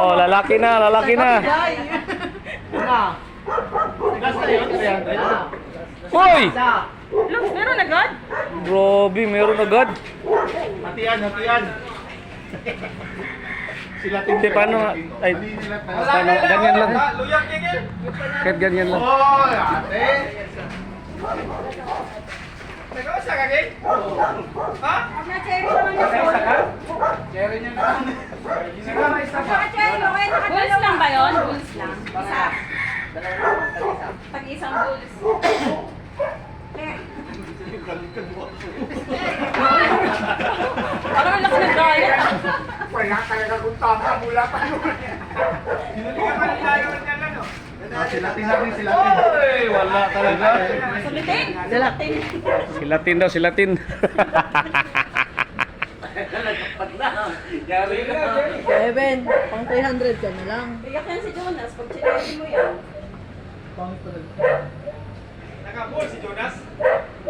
Oh, lalaki na, lalaki na. Hoy! Look, meron agad? Grabe, meron agad. Hatian, hatian. Sila Hindi, paano? Ay, paano? Ganyan lang. Kahit ganyan lang. Oh, ate. Nagawa sa kagil? Ha? Cherry niya na. Sige, may isa. Bulls lang ba yun? Bulls lang. Isa. Pag isang bulls. Parang ang laki ng diet. Wala talaga kung tama mula pa yun. Ka ng layo niya lang, no? Silatin natin, silatin. Oy, wala talaga. Sulitin. Sulitin. Silatin daw, silatin. Kevin, 300 ka na lang. Iyak yan si Jonas. Pag chinesin mo yan. Nakabul si Jonas.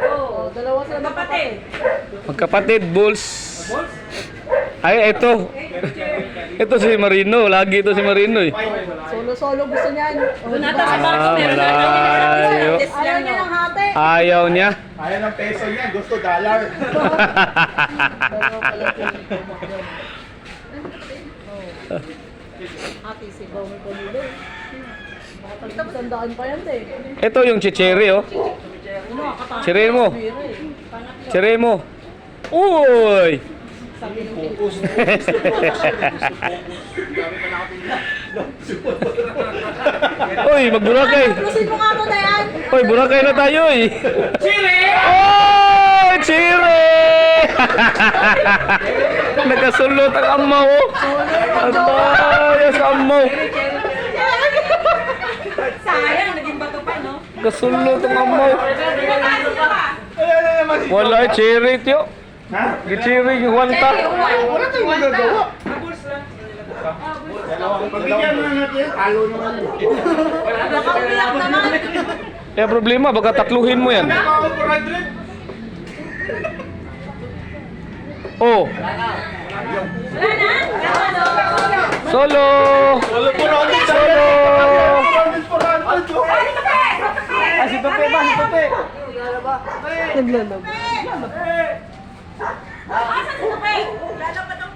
Oo. Oh, dalawa sila Kapatid. Magkapatid, Bulls. Ay, ito. Ito si Marino. Lagi ito si Marino eh. Solo-solo gusto niyan. Oh, Doon diba? nata sa barko. Ah, Meron na. malayo. Ayaw niya ng hati. Ayaw niya. Ayaw ng peso niya, gusto dollar. Hati si Bong Camilo. Tandaan pa yan eh. Ito yung chichiri, oh. Ano, akata. Chiri mo. Bira eh. Chiri mo. Uy! Ng Uy, magburakay. Plusin mo nga yan. Uy, burakay na tayo eh. Chiri! Oh, chiri! Nakasulot ang amaw. oh. Ang bayas amaw. Sayang, naging bato pa, no? Nakasulot ang amaw. Wala, chiri tiyo. Ha? Gichiri yung wanta. Wala tayong magagawa. Pagbigyan na natin, talo naman. Nakaumiyak naman. Kaya problema, baka tatluhin mo yan. Ako 400. Oh, solo! Wala 400. Solo! 400, 400. Ah, si Pepe ba? Si Pepe? Naglalab. Asan si Tupe? Lalabas ang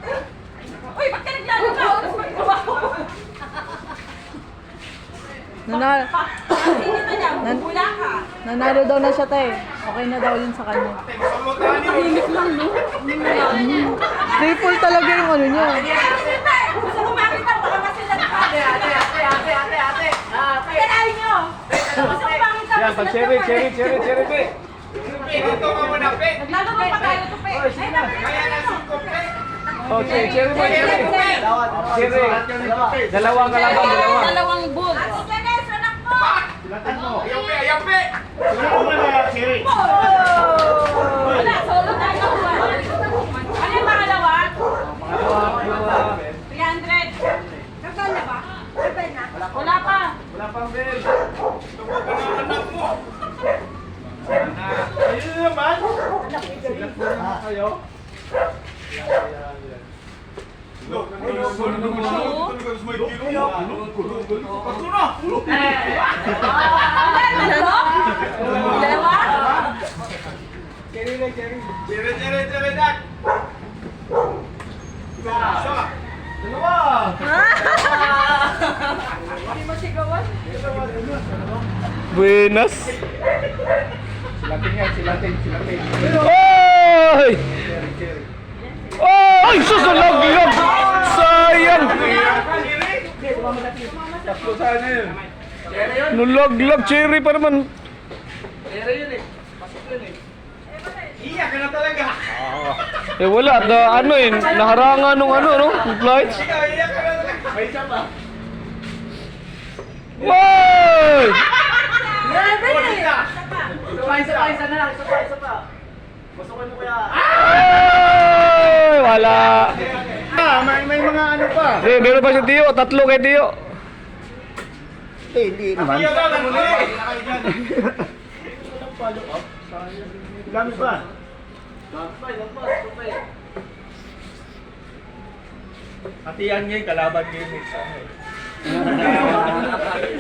Uy, ba't ka naglalaba? Oras magtrabaho. Nanalo, Hindi na niya, bubula ka. nanalo daw na siya te. Okay na daw yun sa kanya. Tahimik lang, no? Triple talaga yung ano niya. Gusto ko makita, baka masila na ate, ate, ate, ate, ate, ate. Pagkalain nyo. Gusto ko makita, Yan, pag cherry, cherry, cherry, cherry, pe. Dito ka muna, pe. Naglalaba pa tayo. Ay, dapat Kaya na si Kope. Oh, cherry, cherry mo, cherry. Cherry. Dalawa ka lang, dalawa. Dalawang bull. Ate Ganes, anak mo! Silatan mo. Ayaw, pe, ayaw, pe. Silatan mo na, Siri. Wala, solo tayo. Ano yung pangalawa? 300. Kasal na ba? Wala pa. Wala pang bell. Tungkol ka ng anak mo. Ayun na naman. Silat mo naman kayo. Look, ano Buenas. Silatin yan, silatin, silatin. Oy! Tatlo sana yun. Nulog-log, cherry pa naman. Iyak ka na talaga. Eh wala, na, ano eh, naharangan nung ano, no? Yung flights. Ikaw, iyak ka na talaga. May isa pa. Oy! Ay! Wala. Ah, may, may mga ano pa. Eh, meron pa si Tio, tatlo kay Tio. Eh, hindi naman. Na. Dami pa. Hatian ngayon, kalaban ngayon next ano eh.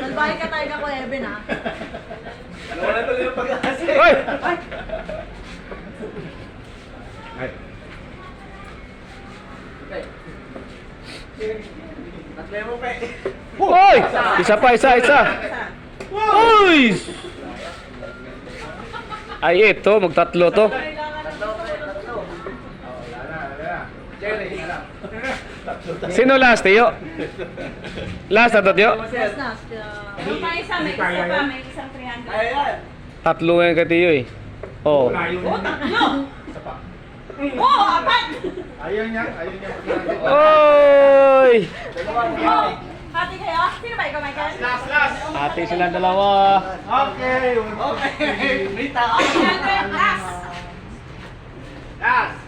Nalbahay ka tayo ka ko, Eben, ha? Dalawa na tuloy yung pag-asa. Hoy! Tatlo mo pa eh. Hoy! Isa pa, isa, isa. Uy! Ay, ito, magtatlo to. Sino last, Tiyo? Last na to, Tiyo? Last na. kaya- Yung pa isa, may isa pa, may isang 300. Ayan. Tatlo ngayon kay Tiyo eh. Oh. Layo Oh, niya. tatlo! Oh, apat! Ayaw niya, ayaw niya. Oy! Oh, hati kayo? Sino ba ikaw, Michael? Last, last. Ate sila dalawa. Okay. Okay. Rita. 300 last! Last.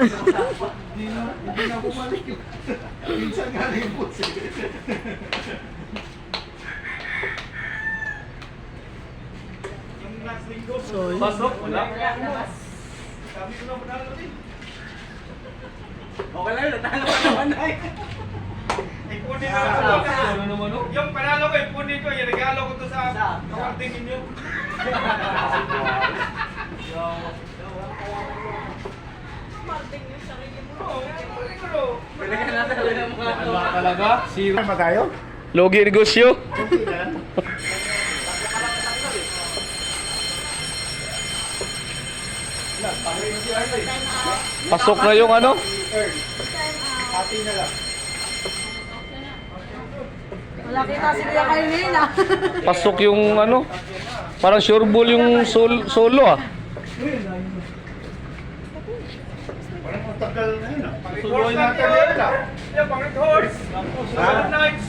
Hindi na, hindi na bumalik yun. Minsan nga na yung puts Yung linggo, pasok, wala. Sabi ko na manalo din. Okay lang, natalo ka naman na eh. Ipunin na ako. Ano naman Yung panalo ko, ipunin ko. Yung regalo ko to sa kawarting ninyo. Pwede ka natin ng mga to. talaga? Zero. ba tayo? Logi negosyo. Pasok na yung ano? Ati na lang. Wala kita si Kuya Kailin, ha? Pasok yung ano? Parang sure ball yung sol- solo ah. Parang matagal na yun ah. Susuloy natin yun ah. Yung pangit horse. Susunod nights.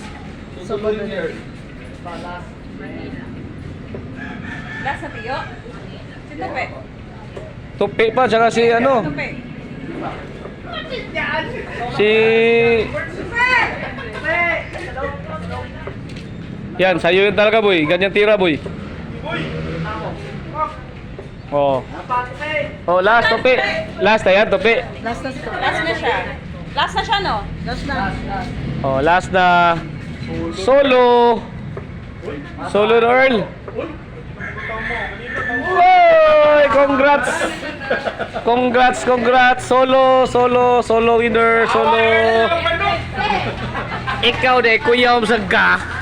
Susunod yun. Last na tiyo? Si Tupe. Tupi pa, tsaka si ano? Si... Yan, sa'yo yun talaga boy. Ganyan tira boy. Oh. Oh, last tupi. Last na yan, tupi. Last na. Last na siya. Last na siya, no? Last na. Oh, last na solo. Solo Earl. Oy, congrats. Congrats, congrats. Solo, solo, solo winner, solo. Ikaw de kuya om sagka.